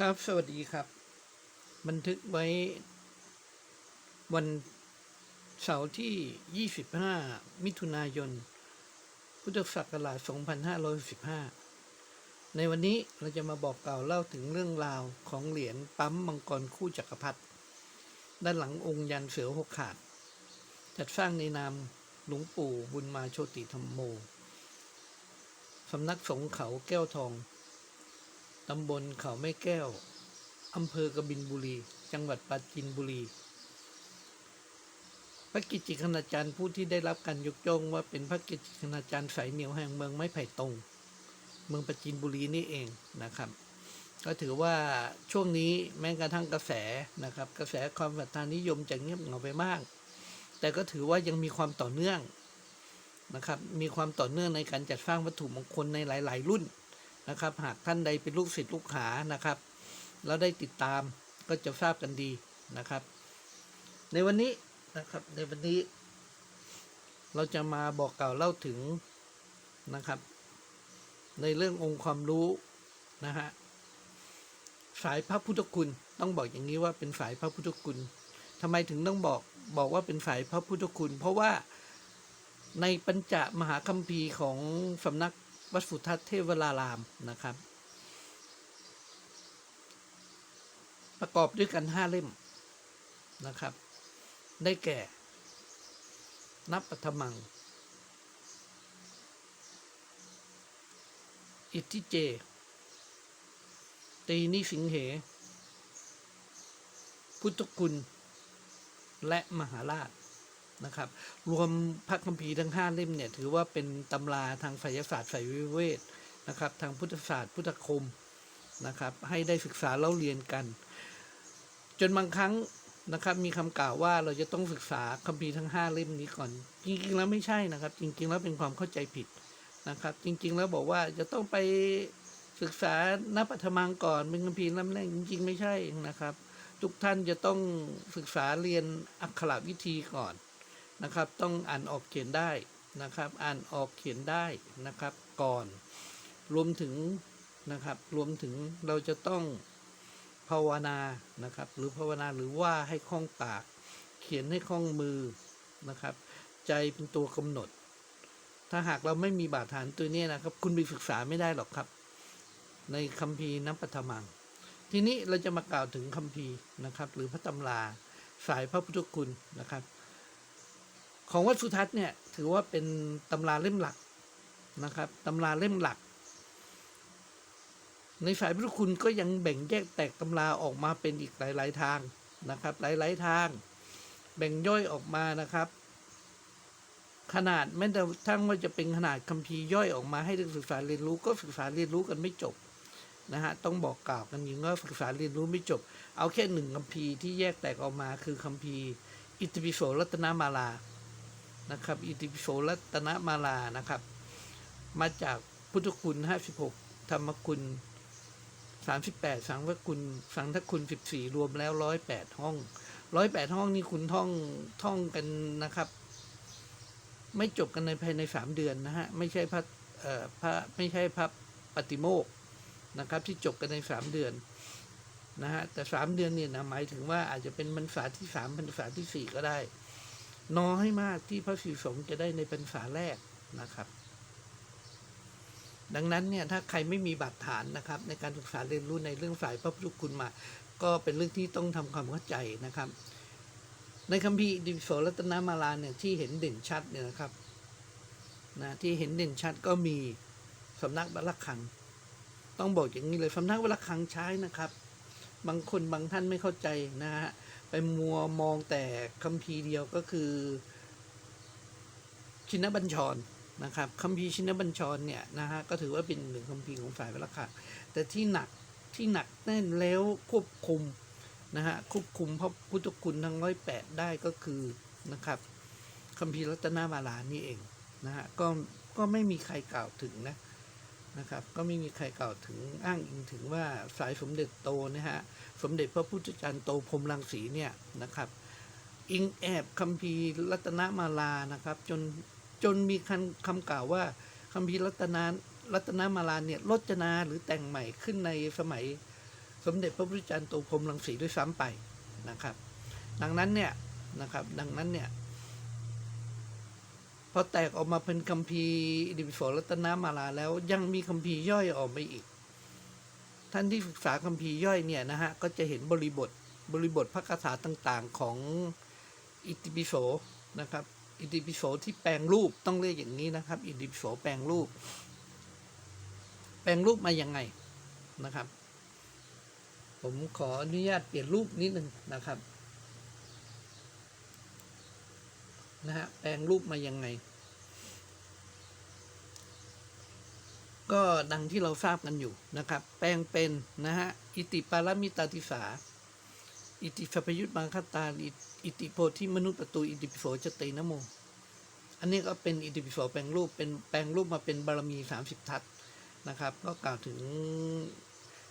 ครับ สวัสดีครับ บันทึกไว้ วันเสาร์ที่ 25 มิถุนายน พุทธศักราช 2515 ในวันนี้เราจะมาบอกกล่าวเล่าถึงเรื่องราวของเหรียญปั๊มมังกรคู่จักรพรรดิด้านหลังองค์ยันเสือหกขาด จัดสร้างในนามหลวงปู่บุญมาโชติธรรมโม สำนักสงฆ์เขาแก้วทอง ตำบลเขาไม่แก้ว อำเภอกบินบุรี จังหวัดปราจีนบุรี พระกิจจิคณาจารย์ผู้ที่ได้รับการยกย่องว่าเป็นพระกิจจิคณาจารย์สายเหนียวแห่งเมืองไม้ไผ่ตรง เมืองปราจีนบุรีนี่เองนะครับ ก็ถือว่าช่วงนี้แม้กระทั่งกระแสนะครับ กระแสความศรัทธานิยมจะเงียบเหงาไปมาก แต่ก็ถือว่ายังมีความต่อเนื่องนะครับ มีความต่อเนื่องในการจัดสร้างวัตถุมงคลในหลาย ๆ รุ่น นะครับ หากท่านใดเป็นลูกศิษย์ลูกหานะครับ แล้วได้ติดตามก็จะทราบกันดีนะครับ ในวันนี้นะครับในวันนี้ เราจะมาบอกกล่าวเล่าถึงนะครับ ในเรื่ององค์ความรู้นะฮะสายพระพุทธคุณต้องบอกอย่างนี้ว่าเป็นสายพระพุทธคุณทำไมถึงต้องบอกบอกว่าเป็นสายพระพุทธคุณ เพราะว่าในปัญจมหาคัมภีร์ของสำนัก วัดสุทัศน์เทวรารามนะครับ ประกอบด้วยกันห้าเล่มนะครับ ได้แก่ นับปัทมัง อิทธิเจ ตีนิสิงเห พุทธคุณ และมหาราช นะครับ รวมพระคัมภีร์ทั้งห้าเล่มเนี่ยถือว่าเป็นตำราทางไสยศาสตร์ไสยวิเวทนะครับ ทางพุทธศาสตร์พุทธคมนะครับ ให้ได้ศึกษาเล่าเรียนกัน จนบางครั้งนะครับมีคำกล่าวว่าเราจะต้องศึกษาคัมภีร์ทั้งห้าเล่มนี้ก่อน จริงๆแล้วไม่ใช่นะครับ จริง ๆ แล้วเป็นความเข้าใจผิดนะครับ จริง ๆ แล้วบอกว่าจะต้องไปศึกษานับปัทมังก่อนเป็นคัมภีร์ลำแรกจริง ๆ ไม่ใช่นะครับ ทุกท่านจะต้องศึกษาเรียนอักขระวิธีก่อน นะครับ ต้องอ่านออกเขียนได้นะครับ อ่านออกเขียนได้นะครับ ก่อน รวมถึงนะครับ รวมถึงเราจะต้องภาวนานะครับ หรือภาวนาหรือว่าให้คล่องปาก เขียนให้คล่องมือนะครับ ใจเป็นตัวกำหนด ถ้าหากเราไม่มีบาดฐานตัวนี้นะครับ คุณไปศึกษาไม่ได้หรอกครับ ในคัมภีร์นัปฐมัง ทีนี้เราจะมากล่าวถึงคัมภีร์นะครับ หรือพระตำราสายพระพุทธคุณนะครับ ของวัดสุทัศน์เนี่ยถือว่าเป็นตำราเล่มหลักนะครับตำราเล่มหลัก ในสายพุทธคุณก็ยังแบ่งแยกแตกตำราออกมาเป็นอีกหลาย ๆ ทางนะครับ หลาย ๆ ทาง แบ่งย่อยออกมานะครับ ขนาดแม้แต่ทั้งว่าจะเป็นขนาดคัมภีร์ย่อยออกมาให้ศึกษาเรียนรู้ก็ศึกษาเรียนรู้กันไม่จบนะฮะต้องบอกกล่าวกันอย่างว่าศึกษาเรียนรู้ไม่จบ เอาแค่หนึ่งคัมภีร์ที่แยกแตกออกมาคือคัมภีร์อิติปิโสรัตนามาลา นะครับ อิติปิโสรัตนมาลานะครับ มาจากพุทธคุณห้าสิบหกธรรมคุณสามสิบแปดสังฆคุณ สังฆคุณสิบสี่รวมแล้วร้อยแปดห้องร้อยแปดห้องนี่คุณท่องท่องกันนะครับ ไม่จบกันในภายในสามเดือนนะฮะ ไม่ใช่พระเอ่อพระไม่ใช่พระปฏิโมกนะครับ ที่จบกันในสามเดือนนะฮะแต่สามเดือนเนี่ยนะหมายถึงว่าอาจจะเป็นพรรษาที่สามพรรษาที่สี่ก็ได้ น้อยมากที่พระศิสงฆ์จะได้ในพรรษาแรกนะครับ ดังนั้นเนี่ยถ้าใครไม่มีบาดฐานนะครับ ในการศึกษาเรียนรู้ในเรื่องสายพระพุทธคุณมา ก็เป็นเรื่องที่ต้องทำความเข้าใจนะครับ ในคัมภีร์ดิโสรัตนมาลาเนี่ยที่เห็นเด่นชัดเนี่ยนะครับนะที่เห็นเด่นชัดก็มีสำนักบัลลักขัง ต้องบอกอย่างนี้เลยสำนักบัลลักขังใช้นะครับ บางคนบางท่านไม่เข้าใจนะฮะ ไปมัวมองแต่คัมภีร์เดียวก็คือ ชินบัญชรนะครับคัมภีร์ชินบัญชรเนี่ยนะฮะก็ถือว่าเป็นหนึ่งคัมภีร์ของสายบัลลักขังแต่ที่หนักที่หนักแน่นแล้วควบคุมนะฮะควบคุมพระพุทธคุณทั้งร้อยแปดได้ก็คือนะครับคัมภีร์รัตนามาลานี่เองนะฮะก็ก็ไม่มีใครกล่าวถึงนะ นะครับ ก็ไม่มีใครกล่าวถึงอ้างอิงถึงว่าสายสมเด็จโตนะฮะสมเด็จพระพุทธจารย์โตพรมรังสีเนี่ยนะครับ อิงแอบคัมภีร์รัตนมาลานะครับจนจนมีคำคำกล่าวว่าคัมภีร์รัตนารัตนมาลาเนี่ยรจนาหรือแต่งใหม่ขึ้นในสมัยสมเด็จพระพุทธจารย์โตพรมรังสีด้วยซ้ำไปนะครับ ดังนั้นเนี่ยนะครับดังนั้นเนี่ย พอแตกออกมาเป็นคัมภีร์อิติปิโสรัตนมาลาแล้วยังมีคัมภีร์ย่อยออกมาอีก ท่านที่ศึกษาคัมภีร์ย่อยเนี่ยนะฮะก็จะเห็นบริบทบริบทพระคาถาต่างๆของอิติปิโสนะครับอิติปิโสที่แปลงรูปต้องเรียกอย่างนี้นะครับ อิติปิโสแปลงรูป แปลงรูปมายังไงนะครับ ผมขออนุญาตเปลี่ยนรูปนิดนึงนะครับ นะฮะแปลงรูปมายังไง ก็ดังที่เราทราบกันอยู่นะครับ แปลงเป็นนะฮะอิติปารมิตาติสา อิติสัพยุตมังคตาอิติโพธิมนุษย์ประตูอิติปิโสจเตนโม อันนี้ก็เป็นอิติปิโสแปลงรูปเป็นแปลงรูปมาเป็นบารมีสามสิบทัศนะครับ ก็กล่าวถึง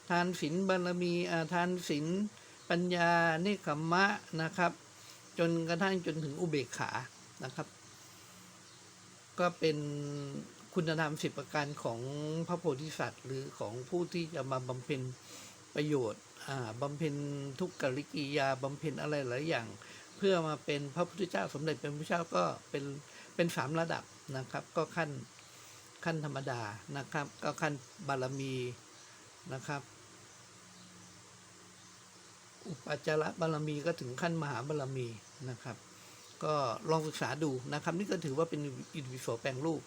ทานศีลบารมีอาทานศีลปัญญาเนคขมะนะครับ จนกระทั่งจนถึงอุเบกขา นะครับ ก็เป็นคุณธรรมสิบประการของพระโพธิสัตว์ หรือของผู้ที่จะมาบำเพ็ญประโยชน์บำเพ็ญทุกขกิริยาบำเพ็ญอะไรหลายอย่าง เพื่อมาเป็นพระพุทธเจ้าสมเด็จเป็นพระเจ้าก็เป็นเป็นสามระดับนะครับ ก็ขั้นขั้นธรรมดานะครับ ก็ขั้นบารมีนะครับ อุปจาระบารมีก็ถึงขั้นมหาบารมีนะครับ ก็ลองศึกษาดูนะครับนี่ก็ถือว่าเป็นอินดิวิโสแปลงรูป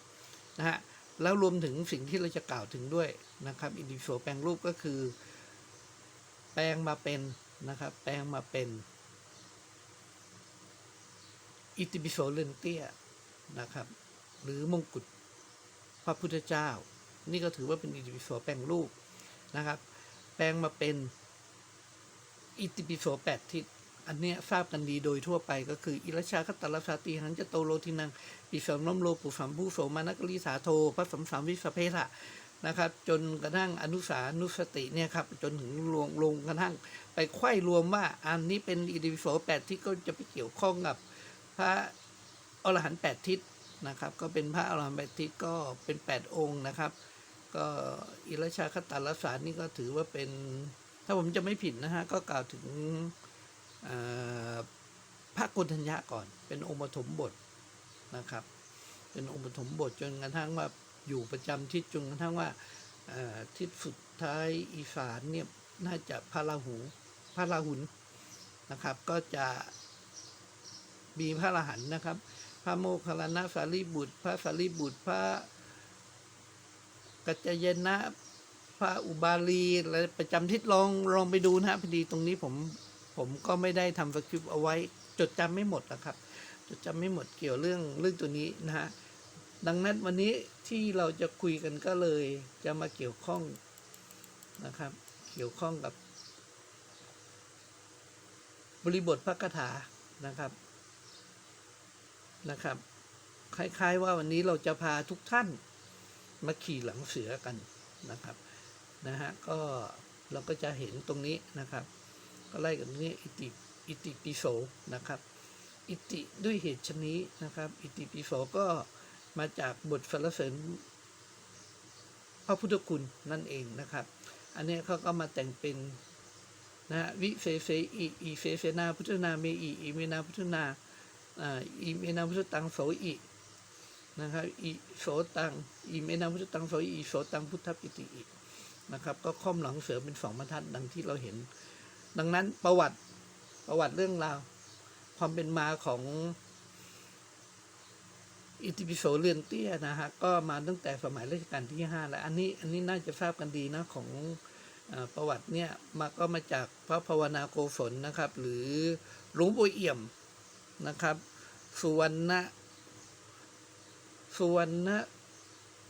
นะฮะแล้วรวมถึงสิ่งที่เราจะกล่าวถึงด้วยนะครับอินดิวิโสแปลงรูปก็คือ แปลงมาเป็นนะครับ แปลงมาเป็นอิติปิโสเรือนเตี้ยนะครับ หรือมงกุฎพระพุทธเจ้า นี่ก็ถือว่าเป็นอิติปิโสแปลงรูปนะครับ แปลงมาเป็นอิติปิโสแปดทิศ อันเนี้ยทราบกันดีโดยทั่วไปก็คือ อิรชาคตลสาติหังจะโตโลทินังปิสมลมโลปุสัมผู้โสมานักลิสาโทพระสัมสามวิสเพทะนะครับ จนกระทั่งอนุสานุสติเนี่ยครับ จนถึงลงลงกระทั่ง ไปไข้รวมว่าอันนี้เป็นอิติปิโสแปดทิศก็จะไปเกี่ยวข้องกับพระอรหันต์แปดทิศนะครับ ก็เป็นพระอรหันต์แปดทิศก็เป็นแปดองค์นะครับ ก็อิรชาคตลสานี่ก็ถือว่าเป็น ถ้าผมจะไม่ผิดนะฮะก็กล่าวถึง พระกุณฑัญญะก่อน เป็นองค์ปฐมบทนะครับ เป็นองค์ปฐมบทจนกระทั่งว่าอยู่ประจำทิศจนกระทั่งว่าทิศสุดท้ายอีสานเนี่ยน่าจะพระราหูพระราหุลนะครับ ก็จะมีพระรหันนะครับ พระโมคคัลลานะสารีบุตร พระสารีบุตรพระกัจจยนะพระอุบาลีอะไรประจำทิศลองลองไปดูนะพอดีตรงนี้ผม ผมก็ไม่ได้ทำสคริปต์เอาไว้ จดจำไม่หมดนะครับ จดจำไม่หมดเกี่ยวเรื่องเรื่องตัวนี้นะฮะดังนั้นวันนี้ที่เราจะคุยกันก็เลยจะมาเกี่ยวข้องนะครับ เกี่ยวข้องกับ บริบทพระคาถานะครับนะครับ คล้ายๆว่าวันนี้เราจะพาทุกท่านมาขี่หลังเสือกันนะครับนะฮะก็เราก็จะเห็นตรงนี้นะครับ ก็ไล่กันตรงนี้อิติอิติปิโสนะครับ อิติด้วยเหตุชนี้นะครับ อิติปิโสก็มาจากบทสรรเสริญพระพุทธคุณนั่นเองนะครับ อันนี้เขาก็มาแต่งเป็นนะฮะวิเศษเสอิอีเสเสนาพุทธนาเมอิอิเมนาพุทธนาอ่าอิเมนาพุทธตังโสอินะครับอิโสตังอิเมนาพุทธตังโสอิโสตังพุทธปิติอินะครับ ก็ค่อมหลังเสือเป็นสองบรรทัดดังที่เราเห็น ดังนั้นประวัติประวัติเรื่องราว ความเป็นมาของอิติปิโสเรือนเตี้ยนะฮะก็มาตั้งแต่สมัยรัชกาลที่ห้าแล้วอันนี้อันนี้น่าจะทราบกันดีนะของอประวัติเนี่ยมาก็มาจากพระภาวนาโกศลนะครับ หรือหลวงปู่เอี่ยมนะครับ สุวรรณสุวรรณ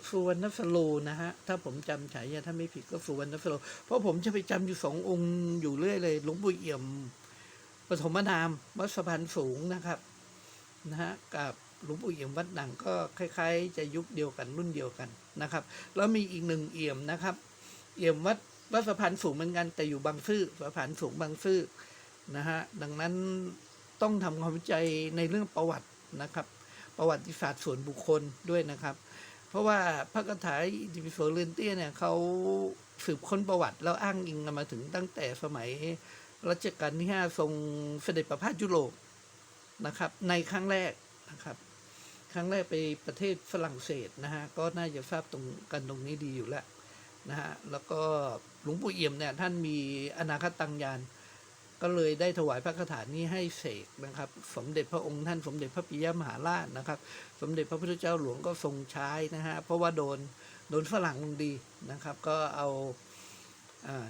สุวรรณสโลนะฮะ ถ้าผมจำฉายาถ้าไม่ผิดก็สุวรรณสโล เพราะผมจะไปจำอยู่สององค์อยู่เรื่อยเลย หลวงปู่เอี่ยมปฐมนามวัดสะพานสูงนะครับนะฮะกับหลวงปู่เอี่ยมวัดหนังก็คล้าย ๆ จะยุคเดียวกันรุ่นเดียวกันนะครับ แล้วมีอีกหนึ่งเอี่ยมนะครับ เอี่ยมวัดวัดสะพานสูงเหมือนกันแต่อยู่บางซื่อสะพานสูงบางซื่อนะฮะดังนั้นต้องทำความวิจัยในเรื่องประวัตินะครับ ประวัติศาสตร์ส่วนบุคคลด้วยนะครับ เพราะว่าพระคาถาอิติปิโสเรือนเตี้ยเนี่ยเขาสืบค้นประวัติแล้วอ้างอิงกันมาถึงตั้งแต่สมัยรัชกาลที่ห้าทรงเสด็จประพาสยุโรปนะครับ ในครั้งแรกนะครับ ครั้งแรกไปประเทศฝรั่งเศสนะฮะก็น่าจะทราบตรงกันตรงนี้ดีอยู่แล้วนะฮะแล้วก็หลวงปู่เอี่ยมเนี่ยท่านมีอนาคตังยาน ก็เลยได้ถวายพระคาถานี้ให้เสกนะครับ สมเด็จพระองค์ท่านสมเด็จพระปิยมหาราชนะครับ สมเด็จพระพุทธเจ้าหลวงก็ทรงใช้นะฮะเพราะว่าโดนโดนฝรั่งลงดีนะครับ ก็เอา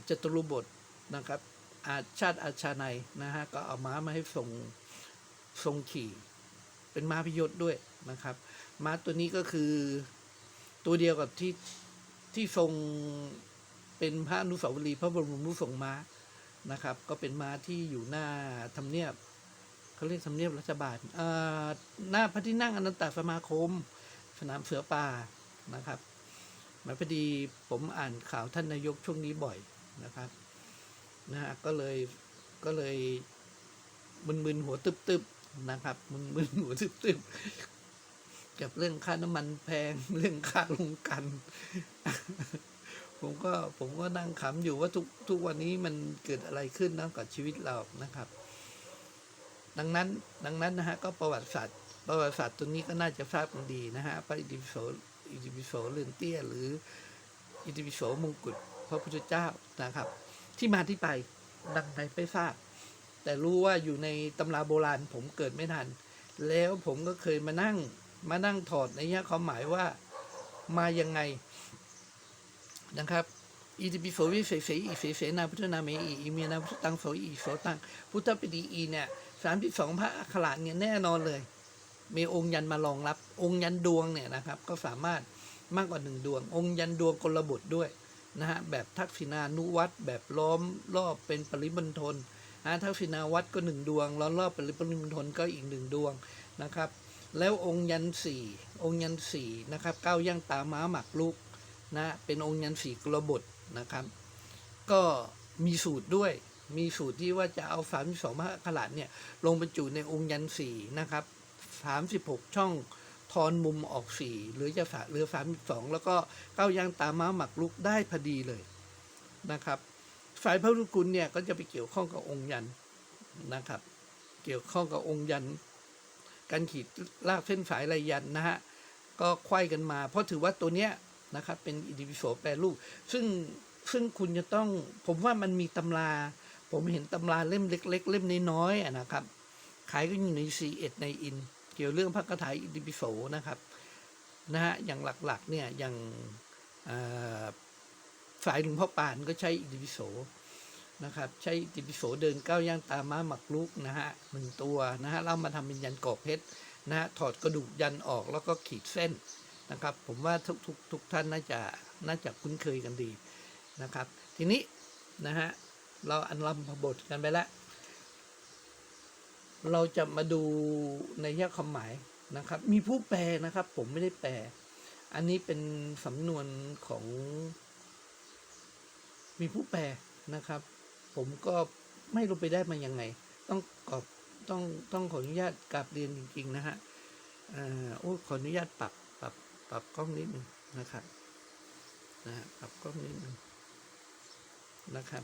จตุรุบทนะครับ อาชาติอาชาในนะฮะก็เอาม้ามาให้ทรงทรงขี่เป็นม้าพิยศด้วยนะครับ ม้าตัวนี้ก็คือตัวเดียวกับที่ที่ทรงเป็นพระอนุสาวรีย์พระบรมรูปทรงม้า นะครับ ก็เป็นม้าที่อยู่หน้าทำเนียบเขาเรียกทำเนียบรัฐบาลหน้าพระที่นั่งอนันตสมาคม สนามเสือป่านะครับมาพอดีผมอ่านข่าวท่านนายกช่วงนี้บ่อยนะครับนะฮะก็เลยก็เลยมึนๆหัวตึบๆนะครับมึนๆหัวตึบๆกับเรื่องค่าน้ำมันแพงเรื่องค่าลงกัน ผมก็ผมก็นั่งขำอยู่ว่าทุกทุกวันนี้มันเกิดอะไรขึ้นนะกับชีวิตเรานะครับ ดังนั้นดังนั้นนะฮะก็ประวัติศาสตร์ประวัติศาสตร์ตัวนี้ก็น่าจะทราบกันดีนะฮะพระอิติปิโสอิติปิโสเรื่อนเตี้ย หรืออิติปิโสมงกุฎพระพุทธเจ้านะครับ ที่มาที่ไปดังใดไม่ทราบ แต่รู้ว่าอยู่ในตำราโบราณผมเกิดไม่ทัน แล้วผมก็เคยมานั่งมานั่งถอดในยะความหมายว่ามายังไง นะครับอิติปิโสวิเศษเสอิเสเสนาพุทธนาเมอิอิเมียนาพุทธตังโสอิโสตังพุทธปิฎีอีเนี่ยสามสิบสองพระอักขระเนี่ยแน่นอนเลย มีองค์ยันมารองรับ องค์ยันดวงเนี่ยนะครับ ก็สามารถมากกว่าหนึ่งดวง องค์ยันดวงกลบทด้วยนะฮะแบบทักษิณานุวัตแบบล้อมรอบเป็นปริมณฑลนะทักษิณาวัดก็หนึ่งดวงล้อมรอบเป็นปริมณฑลก็อีกหนึ่งดวงนะครับ แล้วองค์ยันสี่องค์ยันสี่นะครับก้าวย่างตาม้าหมักลูก นะเป็นองค์ยันสี่กลบทนะครับ ก็มีสูตรด้วย มีสูตรที่ว่าจะเอาสามสองพระอักขระเนี่ยลงบรรจุในองค์ยันสีนะครับสามสิบหกช่องทอนมุมออกสี่หรือจะสะเหลือสามสิบสองแล้วก็เก้ายางตาม้าหมักลุกได้พอดีเลยนะครับสายพระรุกุลเนี่ยก็จะไปเกี่ยวข้องกับองค์ยันนะครับ เกี่ยวข้องกับองค์ยันการขีดลากเส้นสายลายยันนะฮะก็ไขว้กันมา เพราะถือว่าตัวเนี้ย นะครับ เป็นอิติปิโสแปรรูป ซึ่งซึ่งคุณจะต้องผมว่ามันมีตำรา ผมเห็นตำราเล่มเล็ก ๆ เล่มน้อยๆนะครับ ขายก็อยู่ใน C1 ในอิน เกี่ยวเรื่องพระคาถาอิติปิโสนะครับนะฮะอย่างหลักๆเนี่ยอย่างสายหลวงพ่อปานก็ใช้อิติปิโสนะครับ ใช้อิติปิโสเดินก้าวย่างตามม้าหมักลุกนะฮะหนึ่งตัวนะฮะเรามาทำเป็นยันกอบเพชรนะฮะถอดกระดูกยันออกแล้วก็ขีดเส้น นะครับ ผมว่าทุกทุกทุกท่านน่าจะน่าจะคุ้นเคยกันดีนะครับ ทีนี้นะฮะเราอันลำพบทกันไปแล้วเราจะมาดูในแยกความหมายนะครับ มีผู้แปลนะครับ ผมไม่ได้แปล อันนี้เป็นสำนวนของ มีผู้แปลนะครับ ผมก็ไม่รู้ไปได้มายังไง ต้องกอบต้องต้องขออนุญาตกราบเรียนจริง ๆ นะฮะอ่าโอ้ขออนุญาตปรับ ปรับกล้องนิดนึงนะครับนะฮะปรับกล้องนิดนึงนะครับ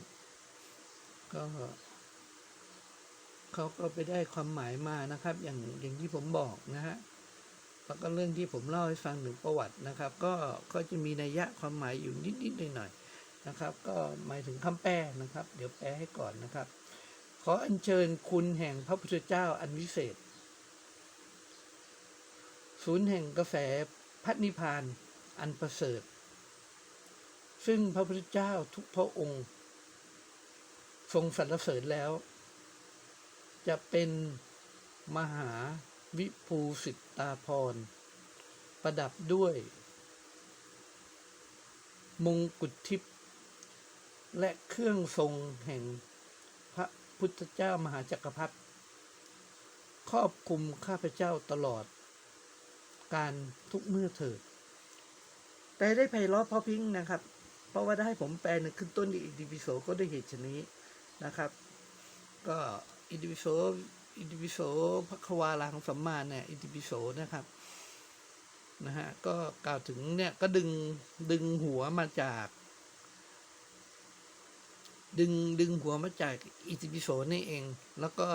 ก็เขาก็ไปได้ความหมายมานะครับ อย่างอย่างที่ผมบอกนะฮะแล้วก็เรื่องที่ผมเล่าให้ฟังถึงประวัตินะครับ ก็ก็จะมีนัยยะความหมายอยู่นิดๆหน่อยๆนะครับ ก็หมายถึงคำแปลนะครับ เดี๋ยวแปลให้ก่อนนะครับ ขออัญเชิญคุณแห่งพระพุทธเจ้าอันวิเศษ ศูนย์แห่งกาแฟ พัฒนิพพานอันประเสริฐ ซึ่งพระพุทธเจ้าทุกพระองค์ ทรงสรรเสริญแล้ว จะเป็นมหาวิภูสิตาพร ประดับด้วย มงกุฎทิพย์และเครื่องทรงแห่งพระพุทธเจ้ามหาจักรพรรดิครอบคุมข้าพเจ้าตลอด การทุกเมื่อเถิดแต่ได้ไพเราะเพราะพิงนะครับ เพราะว่าได้ผมแปลในขึ้นต้นอิติปิโสก็ได้เหตุชนนี้นะครับ ก็อิติปิโสอิติปิโสพระควาลังสัมมาเนี่ยอิติปิโสนะครับนะฮะก็กล่าวถึงเนี่ยก็ดึงดึงหัวมาจาก ดึงดึงหัวมาจากอิติปิโสนี่เอง แล้วก็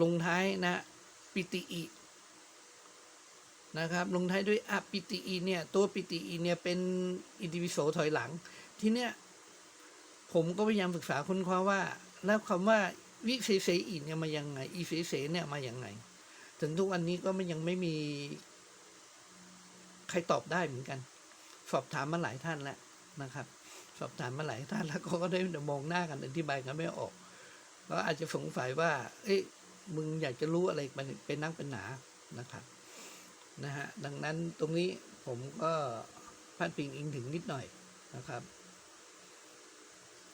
ลงท้ายนะ ปิติอิ นะครับลงท้ายด้วยอปิติอิเนี่ยตัวปิติอิเนี่ยเป็นอิติปิโสถอยหลัง ทีเนี้ยผมก็พยายามศึกษาค้นคว้าว่า แล้วคำว่าวิเศษอิเนี่ยมายังไงอีเศษเนี่ยมายังไง ถึงทุกวันนี้ก็ไม่ยังไม่มี ใครตอบได้เหมือนกัน สอบถามมาหลายท่านแล้วนะครับ สอบถามมาหลายท่านแล้วก็ได้มองหน้ากันอธิบายกันไม่ออกก็อาจจะสงสัยว่า เอ๊ะมึงอยากจะรู้อะไรเป็นนักเป็นหนานะครับ นะฮะดังนั้นตรงนี้ผมก็พาดพิงอิงถึงนิดหน่อยนะครับ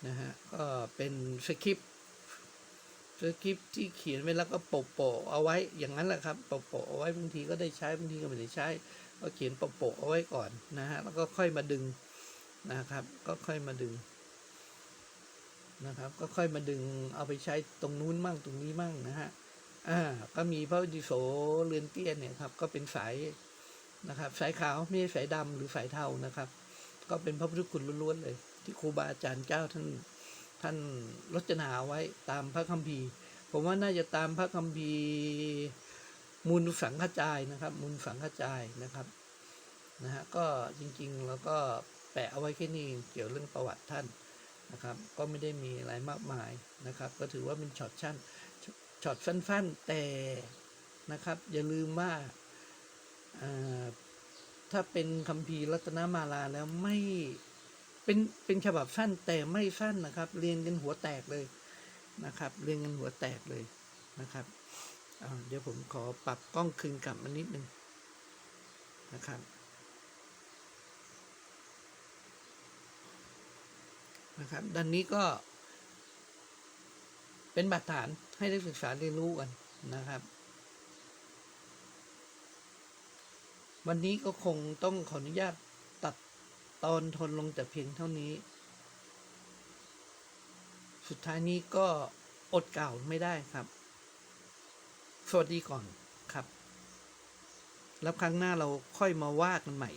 นะฮะก็เป็นสคริปต์สคริปต์ที่เขียนไว้แล้วก็โปะโปะเอาไว้อย่างนั้นแหละครับโปะโปะเอาไว้บางทีก็ได้ใช้บางทีก็ไม่ได้ใช้ ก็เขียนโปะโปะเอาไว้ก่อนนะฮะแล้วก็ค่อยมาดึงนะครับ ก็ค่อยมาดึงนะครับ ก็ค่อยมาดึงเอาไปใช้ตรงนู้นมั่งตรงนี้มั่งนะฮะ อ่าก็มีพระวิโสเรือนเตี้ยเนี่ยครับ ก็เป็นสายนะครับ สายขาวไม่ใช่สายดำหรือสายเทานะครับ ก็เป็นพระพุทธคุณล้วนๆเลย ที่ครูบาอาจารย์เจ้าท่านท่านรจนาไว้ตามพระคัมภีร์ ผมว่าน่าจะตามพระคัมภีร์มูลสังฆจายนะครับ มูลสังฆจายนะครับนะฮะก็จริงๆแล้วก็แปะเอาไว้แค่นี้เองเกี่ยวเรื่องประวัติท่านนะครับ ก็ไม่ได้มีอะไรมากมายนะครับ ก็ถือว่าเป็นช็อตชั่น ช็อตสั้นๆ แต่นะครับ อย่าลืมว่าถ้าเป็นคัมภีร์รัตนมาลาแล้วไม่เป็นเป็นฉบับสั้นแต่ไม่สั้นนะครับ เรียนกันหัวแตกเลยนะครับ เรียนกันหัวแตกเลยนะครับเดี๋ยวผมขอปรับกล้องคืนกลับมานิดนึงนะครับนะครับ ด้านนี้ก็ เป็นบาดฐานให้ได้ศึกษาเรียนรู้กันนะครับ วันนี้ก็คงต้องขออนุญาตตัดตอนทนลงแต่เพียงเท่านี้ สุดท้ายนี้ก็อดกล่าวไม่ได้ครับ สวัสดีก่อนครับ แล้วครั้งหน้าเราค่อยมาว่ากันใหม่